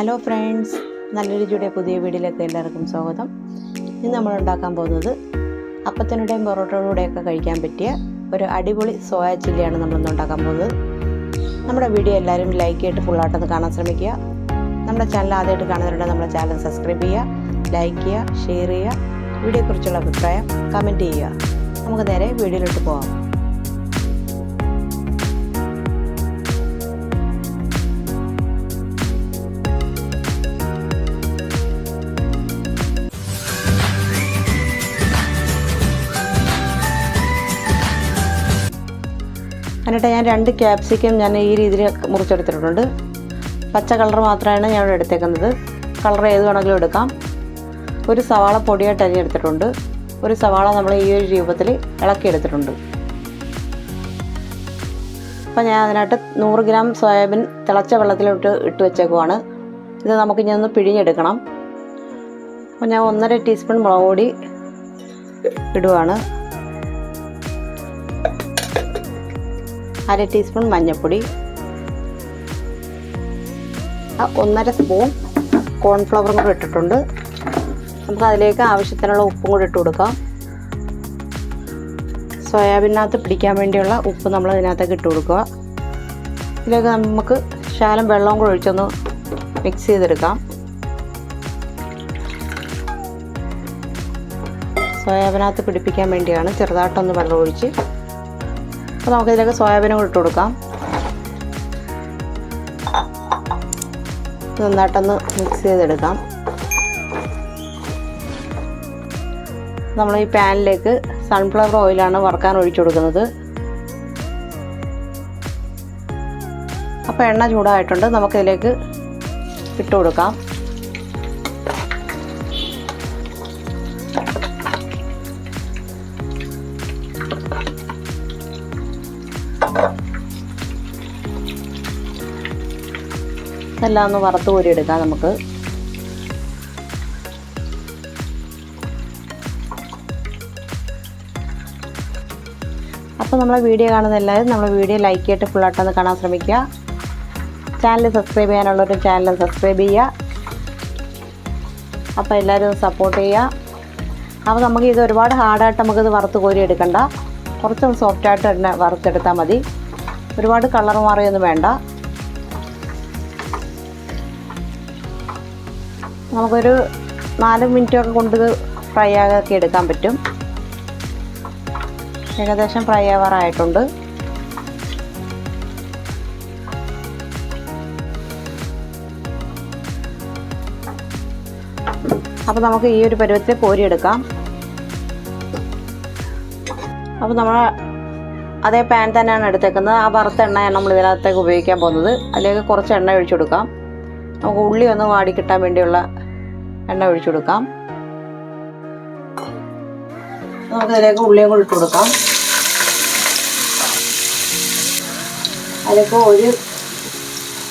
Hello friends നല്ല രുചിയുടെ പുതിയ വീഡിയോയിലേക്ക് എല്ലാവർക്കും സ്വാഗതം. ഇന്ന് നമ്മൾ ഉണ്ടാക്കാൻ പോകുന്നത് അപ്പത്തിനുടെയും പൊറോട്ടയുടെയൊക്കെ കഴിക്കാൻ പറ്റിയ ഒരു അടിപൊളി സോയ ചില്ലിയാണ് നമ്മളിന്ന് ഉണ്ടാക്കാൻ പോകുന്നത്. നമ്മുടെ വീഡിയോ എല്ലാവരും ലൈക്ക് ചെയ്തിട്ട് ഫുള്ളായിട്ടൊന്ന് കാണാൻ ശ്രമിക്കുക. നമ്മുടെ ചാനൽ ആദ്യമായിട്ട് കാണുന്നവരുണ്ടെങ്കിൽ നമ്മുടെ ചാനൽ സബ്സ്ക്രൈബ് ചെയ്യുക ലൈക്ക് ചെയ്യുക ഷെയർ ചെയ്യുക വീഡിയോയെക്കുറിച്ചുള്ള അഭിപ്രായം കമന്റ് ചെയ്യുക. നമുക്ക് നേരെ വീഡിയോയിലോട്ട് പോകാം എന്നിട്ട് ഞാൻ രണ്ട് ക്യാപ്സിക്കം ഞാൻ ഈ രീതിയിൽ മുറിച്ചെടുത്തിട്ടുണ്ട്. പച്ച കളർ മാത്രമാണ് ഞാൻ ഇവിടെ എടുത്തേക്കുന്നത്. കളർ ഏത് വേണമെങ്കിലും എടുക്കാം. ഒരു സവാള പൊടിയായിട്ട് അരിഞ്ഞെടുത്തിട്ടുണ്ട് ഒരു സവാള നമ്മൾ ഈ ഒരു രൂപത്തിൽ ഇളക്കിയെടുത്തിട്ടുണ്ട് അപ്പോൾ ഞാൻ അതിനകത്ത് നൂറ് ഗ്രാം സോയാബീൻ തിളച്ച വെള്ളത്തിലോട്ട് ഇട്ട് വെച്ചേക്കുവാണ്. ഇത് നമുക്ക് ഇനി ഒന്ന് പിഴിഞ്ഞെടുക്കണം. അപ്പോൾ ഞാൻ ഒന്നര ടീസ്പൂൺ മുളക് പൊടി ഇടുവാണ്. അര ടീസ്പൂൺ മഞ്ഞൾപ്പൊടി ഒന്നര സ്പൂൺ കോൺഫ്ലവറും കൂടെ ഇട്ടിട്ടുണ്ട്. നമുക്ക് അതിലേക്ക് ആവശ്യത്തിനുള്ള ഉപ്പും കൂടി ഇട്ട് കൊടുക്കാം. സോയാബീനകത്ത് പിടിക്കാൻ വേണ്ടിയുള്ള ഉപ്പ് നമ്മൾ ഇതിനകത്തേക്ക് ഇട്ട് കൊടുക്കുക. ഇതിലേക്ക് നമുക്ക് ശാലം വെള്ളവും കൂടെ ഒഴിച്ചൊന്ന് മിക്സ് ചെയ്തെടുക്കാം. സോയാബീനകത്ത് പിടിപ്പിക്കാൻ വേണ്ടിയാണ് ചെറുതായിട്ടൊന്ന് വെള്ളം ഒഴിച്ച് അപ്പോൾ നമുക്കിതിലേക്ക് സോയാബീനും കൂടി ഇട്ട് കൊടുക്കാം. നന്നായിട്ടൊന്ന് മിക്സ് ചെയ്തെടുക്കാം. നമ്മൾ ഈ പാനിലേക്ക് സൺഫ്ലവർ ഓയിലാണ് വറുക്കാൻ ഒഴിച്ചു കൊടുക്കുന്നത്. അപ്പോൾ എണ്ണ ചൂടായിട്ടുണ്ട് നമുക്കിതിലേക്ക് ഇട്ട് കൊടുക്കാം. ഇതെല്ലാം ഒന്ന് വറുത്ത് കോരി എടുക്കാം നമുക്ക്. അപ്പോൾ നമ്മളെ വീഡിയോ കാണുന്ന എല്ലാവരും നമ്മളെ വീഡിയോ ലൈക്ക് ചെയ്തിട്ട് ഫുള്ളായിട്ടൊന്ന് കാണാൻ ശ്രമിക്കുക. ചാനൽ സബ്സ്ക്രൈബ് ചെയ്യാനുള്ളവർ ചാനൽ സബ്സ്ക്രൈബ് ചെയ്യുക. അപ്പോൾ എല്ലാവരും സപ്പോർട്ട് ചെയ്യുക. അപ്പോൾ നമുക്ക് ഇത് ഒരുപാട് ഹാർഡായിട്ട് നമുക്കിത് വറുത്ത് കോരി എടുക്കണ്ട. കുറച്ചൊന്ന് സോഫ്റ്റായിട്ട് തന്നെ വറുത്തെടുത്താൽ മതി. ഒരുപാട് കളർ മാറിയൊന്നും വേണ്ട. നമുക്കൊരു നാല് മിനിറ്റൊക്കെ കൊണ്ട് ഫ്രൈ ആക്കി എടുക്കാൻ പറ്റും. ഏകദേശം ഫ്രൈ ആവാറായിട്ടുണ്ട്. അപ്പോൾ നമുക്ക് ഈ ഒരു പരുവത്തിൽ കോരിയെടുക്കാം. അപ്പോൾ നമ്മൾ അതേ പാൻ തന്നെയാണ് എടുത്തേക്കുന്നത്. ആ വറുത്ത എണ്ണയാണ് നമ്മൾ ഇതിനകത്തേക്ക് ഉപയോഗിക്കാൻ പോകുന്നത്. അതിലേക്ക് കുറച്ച് എണ്ണ ഒഴിച്ചു കൊടുക്കാം. നമുക്ക് ഉള്ളി ഒന്ന് വാടി കിട്ടാൻ വേണ്ടിയുള്ള എണ്ണ ഒഴിച്ചു കൊടുക്കാം. നമുക്ക് അതിലേക്ക് ഉള്ളിയും കൂടി ഇട്ട് കൊടുക്കാം. അതിലേക്ക് ഒരു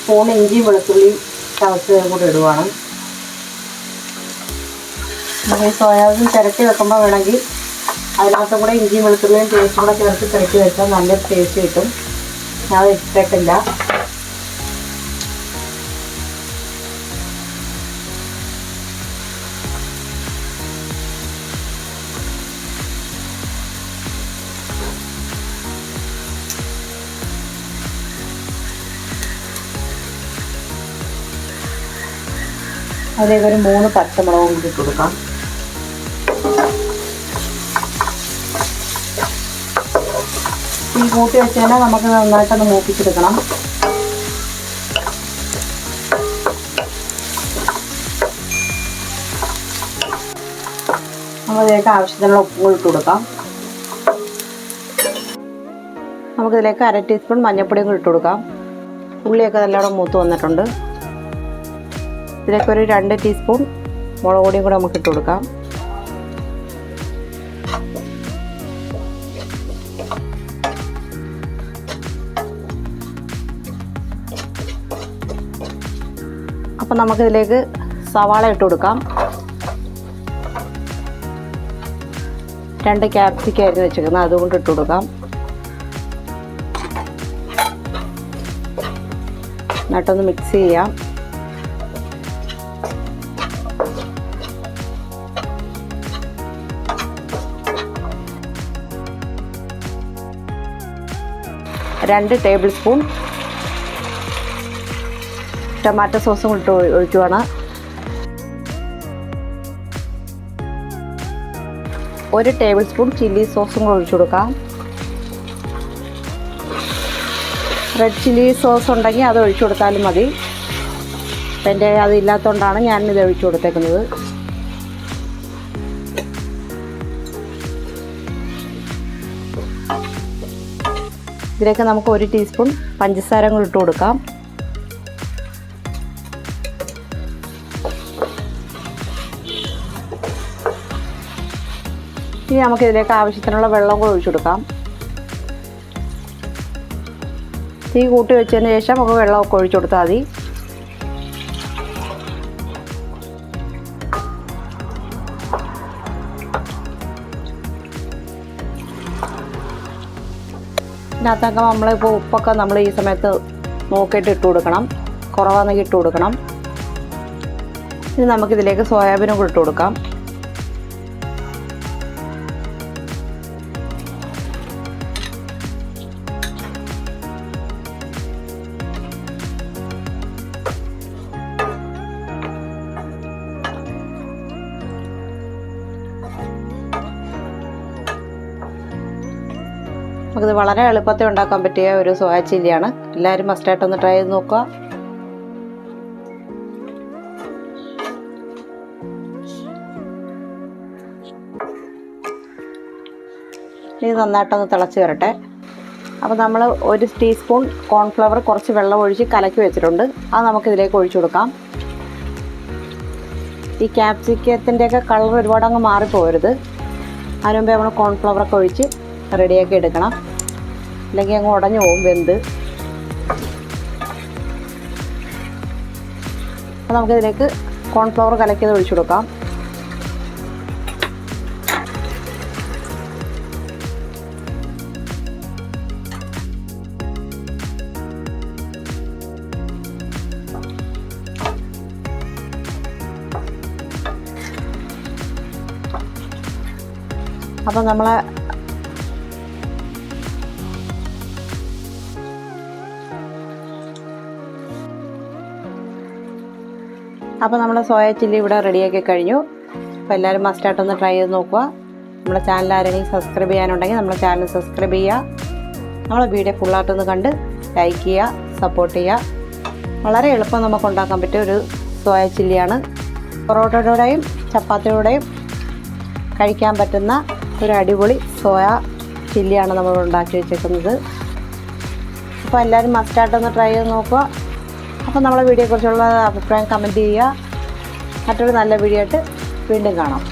സ്പൂൺ ഇഞ്ചിയും വെളുത്തുള്ളിയും ചതച്ചതും കൂടി ഇടുവാണ്. നമുക്ക് ഈ സോയാബീൻ ചിരട്ടി വെക്കുമ്പോൾ വേണമെങ്കിൽ അതിനകത്തും കൂടെ ഇഞ്ചിയും വെളുത്തുള്ളിയും പേസ്റ്റും കൂടെ ചേർത്ത് ചിരട്ടി വെച്ചാൽ നല്ല ടേസ്റ്റ് കിട്ടും. ഞാൻ ഇട്ടിട്ടില്ല. അതിലേക്ക് ഒരു മൂന്ന് പച്ചമുളകും കൂടി ഇട്ട് കൊടുക്കാം. ഈ കൂട്ടി വെച്ചാൽ നമുക്ക് നന്നായിട്ടൊന്ന് മൂപ്പിച്ചെടുക്കണം. നമ്മളിതിലേക്ക് ആവശ്യത്തിനുള്ള ഉപ്പും ഇട്ട് കൊടുക്കാം. നമുക്കിതിലേക്ക് അര ടീസ്പൂൺ മഞ്ഞൾപ്പൊടിയും കൂടി ഇട്ട് കൊടുക്കാം. ഉള്ളിയൊക്കെ നല്ലോണം മൂത്ത് വന്നിട്ടുണ്ട്. ഇതിലേക്ക് ഒരു രണ്ട് ടീസ്പൂൺ മുളക് പൊടിയും കൂടെ നമുക്ക് ഇട്ട് കൊടുക്കാം. അപ്പം നമുക്കിതിലേക്ക് സവാള ഇട്ട് കൊടുക്കാം. രണ്ട് ക്യാപ്സിക്ക ആയിരുന്നു വെച്ചിരിക്കുന്നത് അതുകൊണ്ട് ഇട്ട് കൊടുക്കാം. എന്നിട്ടൊന്ന് മിക്സ് ചെയ്യാം. രണ്ട് ടേബിൾ സ്പൂൺ ടൊമാറ്റോ സോസും ഇട്ട് ഒഴിക്കുവാണ്. ഒരു ടേബിൾ സ്പൂൺ ചില്ലി സോസും കൂടെ ഒഴിച്ചു കൊടുക്കാം. റെഡ് ചില്ലി സോസ് ഉണ്ടെങ്കിൽ അത് ഒഴിച്ചു കൊടുത്താലും മതി. എന്റെ അതില്ലാത്തതുകൊണ്ടാണ് ഞാൻ ഇത് ഒഴിച്ചു കൊടുത്തേക്കുന്നത്. ഇതിലേക്ക് നമുക്ക് ഒരു ടീസ്പൂൺ പഞ്ചസാര കൂടി ഇട്ട് കൊടുക്കാം. ഇനി നമുക്ക് ഇതിലേക്ക് ആവശ്യത്തിനുള്ള വെള്ളം കൂടി ഒഴിച്ചു കൊടുക്കാം. തീ കൂട്ടി വെച്ചതിന് ശേഷം നമുക്ക് വെള്ളമൊക്കെ ഒഴിച്ചു കൊടുത്താൽ മതി. ഇതിനകത്തൊക്കെ നമ്മളിപ്പോൾ ഉപ്പൊക്കെ നമ്മൾ ഈ സമയത്ത് നോക്കിയിട്ട് ഇട്ട് കൊടുക്കണം. കുറവാണെങ്കിൽ ഇട്ട് കൊടുക്കണം. ഇനി നമുക്കിതിലേക്ക് സോയാബീനും കൂടി ഇട്ട് കൊടുക്കാം. നമുക്കിത് വളരെ എളുപ്പത്തിൽ ഉണ്ടാക്കാൻ പറ്റിയ ഒരു സോയ ചില്ലിയാണ്. എല്ലാവരും മസ്റ്റായിട്ട് ഒന്ന് ട്രൈ ചെയ്ത് നോക്കുക. ഇത് നന്നായിട്ടൊന്ന് തിളച്ച് വരട്ടെ. അപ്പോൾ നമ്മൾ ഒരു ടീസ്പൂൺ കോൺഫ്ലവർ കുറച്ച് വെള്ളം ഒഴിച്ച് കലക്കി വെച്ചിട്ടുണ്ട്. അത് നമുക്കിതിലേക്ക് ഒഴിച്ചു കൊടുക്കാം. ഈ ക്യാപ്സിക്കത്തിന്റെയൊക്കെ കളർ ഒരുപാട് അങ്ങ് മാറിപ്പോകരുത് അതിന് മുമ്പേ നമ്മൾ കോൺഫ്ലവറൊക്കെ ഒഴിച്ച് റെഡിയാക്കി എടുക്കണം. അല്ലെങ്കിൽ അങ്ങ് ഉടഞ്ഞു പോകും വെന്ത്. അപ്പോൾ നമുക്കിതിലേക്ക് കോൺഫ്ലവർ കലക്കിയത് ഒഴിച്ചു കൊടുക്കാം. അപ്പം നമ്മളെ അപ്പോൾ നമ്മുടെ സോയ ചില്ലി ഇവിടെ റെഡിയാക്കി കഴിഞ്ഞു. അപ്പോൾ എല്ലാവരും മസ്റ്റായിട്ടൊന്ന് ട്രൈ ചെയ്ത് നോക്കുക. നമ്മുടെ ചാനൽ ആരെങ്കിലും സബ്സ്ക്രൈബ് ചെയ്യാനുണ്ടെങ്കിൽ നമ്മുടെ ചാനൽ സബ്സ്ക്രൈബ് ചെയ്യുക. നമ്മളെ വീഡിയോ ഫുള്ളായിട്ടൊന്ന് കണ്ട് ലൈക്ക് ചെയ്യുക സപ്പോർട്ട് ചെയ്യുക. വളരെ എളുപ്പം നമുക്ക് ഉണ്ടാക്കാൻ പറ്റിയ ഒരു സോയ ചില്ലിയാണ്. പൊറോട്ടയുടെയും ചപ്പാത്തിയുടെയും കഴിക്കാൻ പറ്റുന്ന ഒരു അടിപൊളി സോയ ചില്ലിയാണ് നമ്മൾ ഉണ്ടാക്കി വെച്ചേക്കുന്നത്. അപ്പോൾ എല്ലാവരും മസ്റ്റായിട്ടൊന്ന് ട്രൈ ചെയ്ത് നോക്കുക. അപ്പോൾ നമ്മളെ വീഡിയോയെക്കുറിച്ചുള്ള അഭിപ്രായം കമന്റ് ചെയ്യുക. മറ്റൊരു നല്ല വീഡിയോ ആയിട്ട് വീണ്ടും കാണാം.